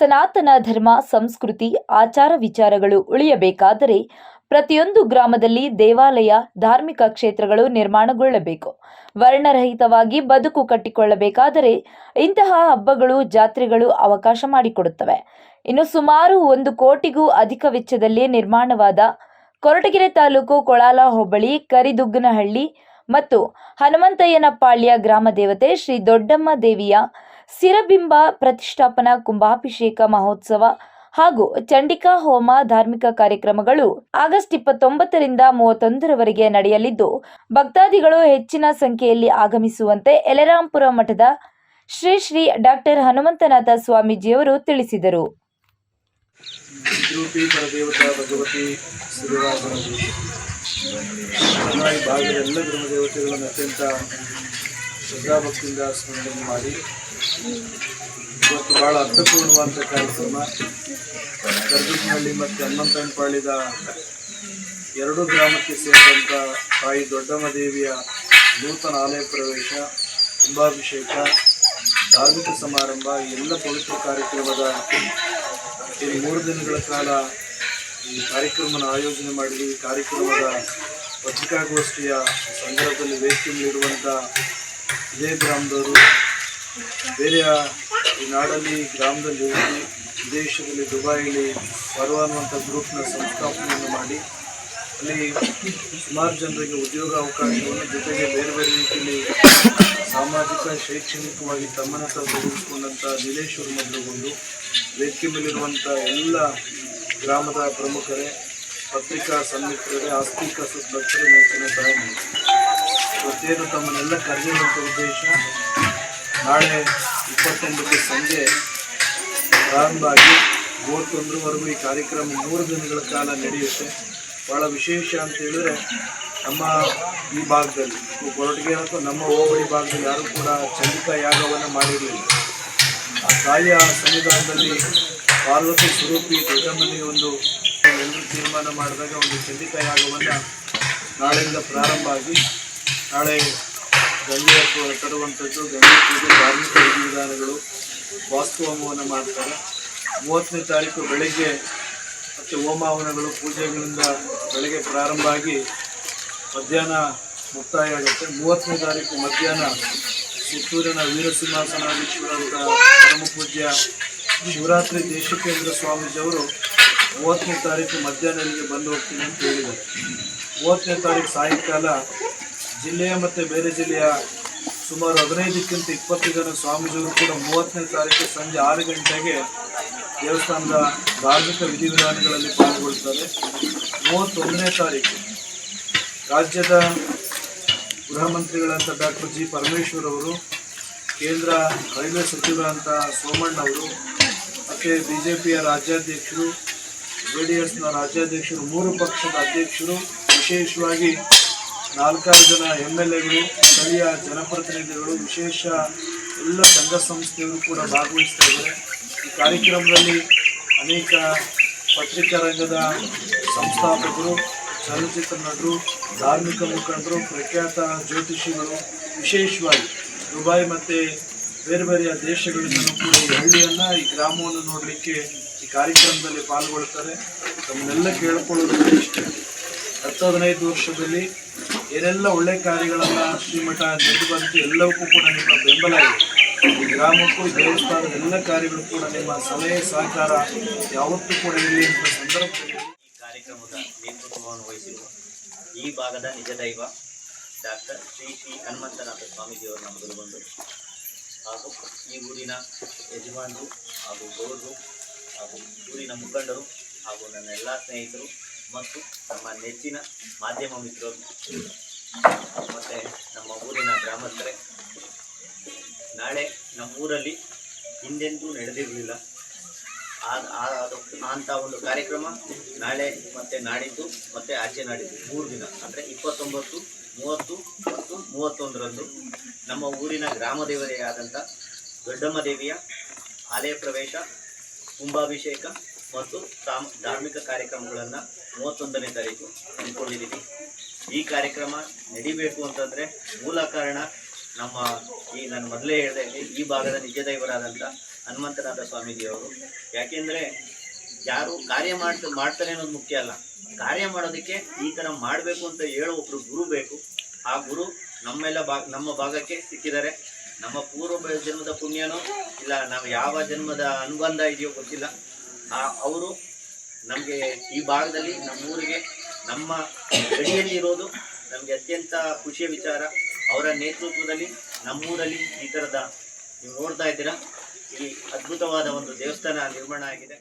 ಸನಾತನ ಧರ್ಮ, ಸಂಸ್ಕೃತಿ, ಆಚಾರ ವಿಚಾರಗಳು ಉಳಿಯಬೇಕಾದರೆ ಪ್ರತಿಯೊಂದು ಗ್ರಾಮದಲ್ಲಿ ದೇವಾಲಯ, ಧಾರ್ಮಿಕ ಕ್ಷೇತ್ರಗಳು ನಿರ್ಮಾಣಗೊಳ್ಳಬೇಕು. ವರ್ಣರಹಿತವಾಗಿ ಬದುಕು ಕಟ್ಟಿಕೊಳ್ಳಬೇಕಾದರೆ ಇಂತಹ ಹಬ್ಬಗಳು, ಜಾತ್ರೆಗಳು ಅವಕಾಶ ಮಾಡಿಕೊಡುತ್ತವೆ. ಇನ್ನು ಸುಮಾರು ಒಂದು ಕೋಟಿಗೂ ಅಧಿಕ ವೆಚ್ಚದಲ್ಲಿ ನಿರ್ಮಾಣವಾದ ಕೊರಟಗೆರೆ ತಾಲೂಕು ಕೊಳಾಲ ಹೋಬಳಿ, ಕರಿದುಗ್ಗನಹಳ್ಳಿ ಮತ್ತು ಹನುಮಂತಯ್ಯನಪಾಳ್ಯ ಗ್ರಾಮ ದೇವತೆ ಶ್ರೀ ದೊಡ್ಡಮ್ಮ ದೇವಿಯ ಸಿರಬಿಂಬ ಪ್ರತಿಷ್ಠಾಪನಾ, ಕುಂಭಾಭಿಷೇಕ ಮಹೋತ್ಸವ ಹಾಗೂ ಚಂಡಿಕಾ ಹೋಮ ಧಾರ್ಮಿಕ ಕಾರ್ಯಕ್ರಮಗಳು ಆಗಸ್ಟ್ ಇಪ್ಪತ್ತೊಂಬತ್ತರಿಂದ ಮೂವತ್ತೊಂದರವರೆಗೆ ನಡೆಯಲಿದ್ದು, ಭಕ್ತಾದಿಗಳು ಹೆಚ್ಚಿನ ಸಂಖ್ಯೆಯಲ್ಲಿ ಆಗಮಿಸುವಂತೆ ಯಲರಾಂಪುರ ಮಠದ ಶ್ರೀ ಶ್ರೀ ಡಾಕ್ಟರ್ ಹನುಮಂತನಾಥ ಸ್ವಾಮೀಜಿಯವರು ತಿಳಿಸಿದರು. ಭಾಗದ ಎಲ್ಲ ಧರ್ಮ ದೇವತೆಗಳನ್ನು ಅತ್ಯಂತ ಶ್ರದ್ಧಾಭಕ್ತಿಯಿಂದ ಸ್ಮರಣೆ ಮಾಡಿ ಇವತ್ತು ಬಹಳ ಅರ್ಥಪೂರ್ಣವಾದ ಕಾರ್ಯಕ್ರಮ. ಕರ್ಗುಟ್ನಹಳ್ಳಿ ಮತ್ತು ಹನುಮಂತನಪಾಳ್ಯದ ಎರಡು ಗ್ರಾಮಕ್ಕೆ ಸೇರಿದಂಥ ತಾಯಿ ದೊಡ್ಡಮ್ಮ ದೇವಿಯ ನೂತನ ಆಲಯ ಪ್ರವೇಶ, ಕುಂಭಾಭಿಷೇಕ, ಧಾರ್ಮಿಕ ಸಮಾರಂಭ, ಎಲ್ಲ ಪವಿತ್ರ ಕಾರ್ಯಕ್ರಮದ ಈ ಮೂರು ದಿನಗಳ ಕಾಲ ಈ ಕಾರ್ಯಕ್ರಮನ ಆಯೋಜನೆ ಮಾಡಿದ್ವಿ. ಈ ಕಾರ್ಯಕ್ರಮದ ಪತ್ರಿಕಾಗೋಷ್ಠಿಯ ಸಂದರ್ಭದಲ್ಲಿ ವೇದಿಕೆ ನೀಡುವಂಥ ಇದೇ ಗ್ರಾಮದವರು ಬೇರೆಯ ಈ ನಾಡಲ್ಲಿ ಗ್ರಾಮದಲ್ಲಿ ಹೋಗಿ ವಿದೇಶದಲ್ಲಿ ದುಬೈಲಿ ಪರ್ವ ಅನ್ನುವಂಥ ಗ್ರೂಪ್ನ ಸಂಸ್ಥಾಪನೆಯನ್ನು ಮಾಡಿ, ಅಲ್ಲಿ ಸುಮಾರು ಜನರಿಗೆ ಉದ್ಯೋಗ ಅವಕಾಶವನ್ನು ಜೊತೆಗೆ ಬೇರೆ ಬೇರೆ ರೀತಿಯಲ್ಲಿ ಸಾಮಾಜಿಕ, ಶೈಕ್ಷಣಿಕವಾಗಿ ತಮ್ಮನ್ನು ತಾವು ತೊಡಗಿಸಿಕೊಂಡಂಥ ನೀಲೇಶ್ವರ ಮೊದಲುಗೊಂಡು ವೇದಿಕೆ ಮೇಲಿರುವಂಥ ಎಲ್ಲ ಗ್ರಾಮದ ಪ್ರಮುಖರೇ, ಪತ್ರಿಕಾ ಸನ್ಮಿತ್ರರೇ ಆಸ್ತಿಕ ಭಕ್ತರೇ ನೆಚ್ಚಿನ ತಾಯಿ ಪ್ರತಿಯೊಂದು ತಮ್ಮನ್ನೆಲ್ಲ ಕರೆದಿರುವಂಥ ಉದ್ದೇಶ, ನಾಳೆ ಇಪ್ಪತ್ತೊಂಬತ್ತು ಸಂಜೆ ಪ್ರಾರಂಭ ಆಗಿ ಮೂವತ್ತೊಂದರವರೆಗೂ ಈ ಕಾರ್ಯಕ್ರಮ ಮೂರು ದಿನಗಳ ಕಾಲ ನಡೆಯುತ್ತೆ. ಭಾಳ ವಿಶೇಷ ಅಂತ ಹೇಳಿದ್ರೆ ನಮ್ಮ ಈ ಭಾಗದಲ್ಲಿ ಕೊರಟಗೆ ಅಥವಾ ನಮ್ಮ ಹೋಬಳಿ ಭಾಗದಲ್ಲಿ ಯಾರೂ ಕೂಡ ಚಂಡಿಕಾ ಯಾಗವನ್ನು ಮಾಡಿರಲಿಲ್ಲ. ಆ ತಾಯಿಯ ಸಂವಿಧಾನದಲ್ಲಿ ಪಾರ್ವತಿ ಸ್ವರೂಪಿ ದೊಡ್ಡಮ್ಮನಿಗೆ ಒಂದು ಎಲ್ಲರೂ ತೀರ್ಮಾನ ಮಾಡಿದಾಗ ಒಂದು ಚಂಡಿಕಾ ಯಾಗವನ್ನು ನಾಳೆಯಿಂದ ಪ್ರಾರಂಭ ಆಗಿ ನಾಳೆ ಗಂಗೆ ತ- ತರುವಂಥದ್ದು ಗಂಗೆ ಪೂಜೆ, ಧಾರ್ಮಿಕ ವಿಧಿವಿಧಾನಗಳು ವಾಸ್ತು ಹೋಮವನ್ನು ಮಾಡ್ತಾರೆ. ಮೂವತ್ತನೇ ತಾರೀಕು ಬೆಳಗ್ಗೆ ಮತ್ತು ಹೋಮ ಪೂಜೆಗಳಿಂದ ಬೆಳಗ್ಗೆ ಪ್ರಾರಂಭ ಆಗಿ ಮಧ್ಯಾಹ್ನ ಮುಕ್ತಾಯ ಆಗುತ್ತೆ. ಮೂವತ್ತನೇ ತಾರೀಕು ಮಧ್ಯಾಹ್ನ ಸುತ್ತೂರಿನ ವೀರಸಿಂಹಾಸನ ಅಂತ ಪರಮ ಪೂಜ್ಯ ಶಿವರಾತ್ರಿ ದೇಶಕೇಂದ್ರ ಸ್ವಾಮೀಜಿಯವರು ಮೂವತ್ತನೇ ತಾರೀಕು ಮಧ್ಯಾಹ್ನ ಇಲ್ಲಿಗೆ ಬಂದು ಹೋಗ್ತೀನಿ ಅಂತ ಹೇಳಿದ್ದಾರೆ. ಮೂವತ್ತನೇ ತಾರೀಕು ಸಾಯಂಕಾಲ ಜಿಲ್ಲೆಯ ಮತ್ತು ಬೇರೆ ಜಿಲ್ಲೆಯ ಸುಮಾರು ಹದಿನೈದಕ್ಕಿಂತ ಇಪ್ಪತ್ತು ಜನ ಸ್ವಾಮೀಜಿಗಳು ಕೂಡ ಮೂವತ್ತನೇ ತಾರೀಕು ಸಂಜೆ ಆರು ಗಂಟೆಗೆ ದೇವಸ್ಥಾನದ ಧಾರ್ಮಿಕ ವಿಧಿವಿಧಾನಗಳಲ್ಲಿ ಪಾಲ್ಗೊಳ್ಳುತ್ತಾರೆ. ಮೂವತ್ತೊಂದನೇ ತಾರೀಕು ರಾಜ್ಯದ ಗೃಹ ಮಂತ್ರಿಗಳಂತ ಡಾಕ್ಟರ್ ಜಿ ಪರಮೇಶ್ವರ್ ಅವರು, ಕೇಂದ್ರ ರೈಲ್ವೆ ಸಚಿವರಂತ ಸೋಮಣ್ಣ ಅವರು, ಮತ್ತು ಬಿ ಜೆ ಪಿಯ ರಾಜ್ಯಾಧ್ಯಕ್ಷರು ಜೆ ಡಿ ಎಸ್ನ ರಾಜ್ಯಾಧ್ಯಕ್ಷರು, ಮೂರು ಪಕ್ಷದ ಅಧ್ಯಕ್ಷರು, ವಿಶೇಷವಾಗಿ ನಾಲ್ಕಾರು ಜನ ಎಂ ಎಲ್ ಎಗಳು, ಸ್ಥಳೀಯ ಜನಪ್ರತಿನಿಧಿಗಳು, ವಿಶೇಷ ಎಲ್ಲ ಸಂಘ ಸಂಸ್ಥೆಯವರು ಕೂಡ ಭಾಗವಹಿಸ್ತಾ ಇದ್ದಾರೆ. ಈ ಕಾರ್ಯಕ್ರಮದಲ್ಲಿ ಅನೇಕ ಪತ್ರಿಕಾ ರಂಗದ ಸಂಸ್ಥಾಪಕರು, ಚಲನಚಿತ್ರ ನಟರು, ಧಾರ್ಮಿಕ ಮುಖಂಡರು, ಪ್ರಖ್ಯಾತ ಜ್ಯೋತಿಷಿಗಳು, ವಿಶೇಷವಾಗಿ ದುಬೈ ಮತ್ತು ಬೇರೆ ಬೇರೆಯ ದೇಶಗಳಿಂದಲೂ ಕೂಡ ಈ ಹಳ್ಳಿಯನ್ನು, ಈ ಗ್ರಾಮವನ್ನು ನೋಡಲಿಕ್ಕೆ ಈ ಕಾರ್ಯಕ್ರಮದಲ್ಲಿ ಪಾಲ್ಗೊಳ್ತಾರೆ. ತಮ್ಮನ್ನೆಲ್ಲ ಕೇಳಿಕೊಳ್ಳೋದು ಇಷ್ಟ. ಹತ್ತು ಹದಿನೈದು ವರ್ಷದಲ್ಲಿ ಏನೆಲ್ಲ ಒಳ್ಳೆ ಕಾರ್ಯಗಳನ್ನ ಶ್ರೀಮಠ ನಡೆದು ಬಂತು ಎಲ್ಲವಕ್ಕೂ ಕೂಡ ನಿಮ್ಮ ಬೆಂಬಲ ಇದೆ. ಗ್ರಾಮಕ್ಕೂ ದೇವಸ್ಥಾನದ ಎಲ್ಲ ಕಾರ್ಯಗಳು ಕೂಡ ನಿಮ್ಮ ಸಲಹೆ, ಸಹಕಾರ ಯಾವತ್ತೂ ಕೂಡ ಇರಲಿ ಅಂತ ಸಂದರ್ಭದಲ್ಲಿ ಈ ಕಾರ್ಯಕ್ರಮದ ನೇತೃತ್ವವನ್ನು ವಹಿಸಿರುವ ಈ ಭಾಗದ ನಿಜ ದೈವ ಡಾಕ್ಟರ್ ಶ್ರೀ ಶ್ರೀ ಹನುಮಂತನಾಥ ಸ್ವಾಮೀಜಿಯವರು ನಮ್ಮದು ಬಂದು ಹಾಗೂ ಈ ಊರಿನ ಯಜಮಾನರು ಹಾಗೂ ಗೌರರು ಹಾಗೂ ಊರಿನ ಮುಖಂಡರು ಹಾಗೂ ನನ್ನ ಎಲ್ಲ ಸ್ನೇಹಿತರು ಮತ್ತು ನಮ್ಮ ನೆಚ್ಚಿನ ಮಾಧ್ಯಮ ಮಿತ್ರರು ಮತ್ತು ನಮ್ಮ ಊರಿನ ಗ್ರಾಮಸ್ಥರೇ, ನಾಳೆ ನಮ್ಮ ಊರಲ್ಲಿ ಹಿಂದೆಂದೂ ನಡೆದಿರಲಿಲ್ಲ. ಅಂತ ಒಂದು ಕಾರ್ಯಕ್ರಮ ನಾಳೆ ಮತ್ತೆ ನಾಡಿದ್ದು ಮತ್ತೆ ಆಚೆ ನಾಡಿದ್ದು ಮೂರು ದಿನ, ಅಂದರೆ ಇಪ್ಪತ್ತೊಂಬತ್ತು, ಮೂವತ್ತು ಮತ್ತು ಮೂವತ್ತೊಂದರಂದು ನಮ್ಮ ಊರಿನ ಗ್ರಾಮ ದೇವತೆಯಾದಂಥ ದೊಡ್ಡಮ್ಮ ದೇವಿಯ ಆಲಯ ಪ್ರವೇಶ, ಕುಂಭಾಭಿಷೇಕ ಮತ್ತು ಧಾರ್ಮಿಕ ಕಾರ್ಯಕ್ರಮಗಳನ್ನು ಮೂವತ್ತೊಂದನೇ ತಾರೀಕು ಹಮ್ಮಿಕೊಂಡಿದ್ದೀವಿ. ಈ ಕಾರ್ಯಕ್ರಮ ನಡಿಬೇಕು ಅಂತಂದ್ರೆ ಮೂಲ ಕಾರಣ ನಮ್ಮ ಈ ನಾನು ಮೊದಲೇ ಹೇಳಿದೆ ಈ ಭಾಗದ ನಿಜ ದೈವರಾದಂಥ ಹನುಮಂತನಾಥ ಸ್ವಾಮೀಜಿಯವರು. ಯಾಕೆಂದ್ರೆ ಯಾರು ಕಾರ್ಯ ಮಾಡ್ತ, ಮಾಡ್ತಾರೆ ಅನ್ನೋದು ಮುಖ್ಯ ಅಲ್ಲ. ಕಾರ್ಯ ಮಾಡೋದಕ್ಕೆ ಈ ಥರ ಮಾಡಬೇಕು ಅಂತ ಹೇಳೋ ಒಬ್ರು ಗುರು ಬೇಕು. ಆ ಗುರು ನಮ್ಮೆಲ್ಲ ಭಾಗ ನಮ್ಮ ಭಾಗಕ್ಕೆ ಸಿಕ್ಕಿದ್ದಾರೆ. ನಮ್ಮ ಪೂರ್ವ ಜನ್ಮದ ಪುಣ್ಯನೋ ಇಲ್ಲ ನಾವು ಯಾವ ಜನ್ಮದ ಅನುಬಂಧ ಇದೆಯೋ ಗೊತ್ತಿಲ್ಲ. ಆ, ಅವರು ನಮಗೆ ಈ ಭಾಗದಲ್ಲಿ ನಮ್ಮೂರಿಗೆ ನಮ್ಮ ಗಡಿಯಲ್ಲಿ ಇರೋದು ನಮಗೆ ಅತ್ಯಂತ ಖುಷಿಯ ವಿಚಾರ ಅವರ ನೇತೃತ್ವದಲ್ಲಿ ನಮ್ಮೂರಲ್ಲಿ ಈ ಥರದ ನೀವು ನೋಡ್ತಾ ಇದ್ದೀರಾ. ಈ ಅದ್ಭುತವಾದ ಒಂದು ದೇವಸ್ಥಾನ ನಿರ್ಮಾಣ ಆಗಿದೆ.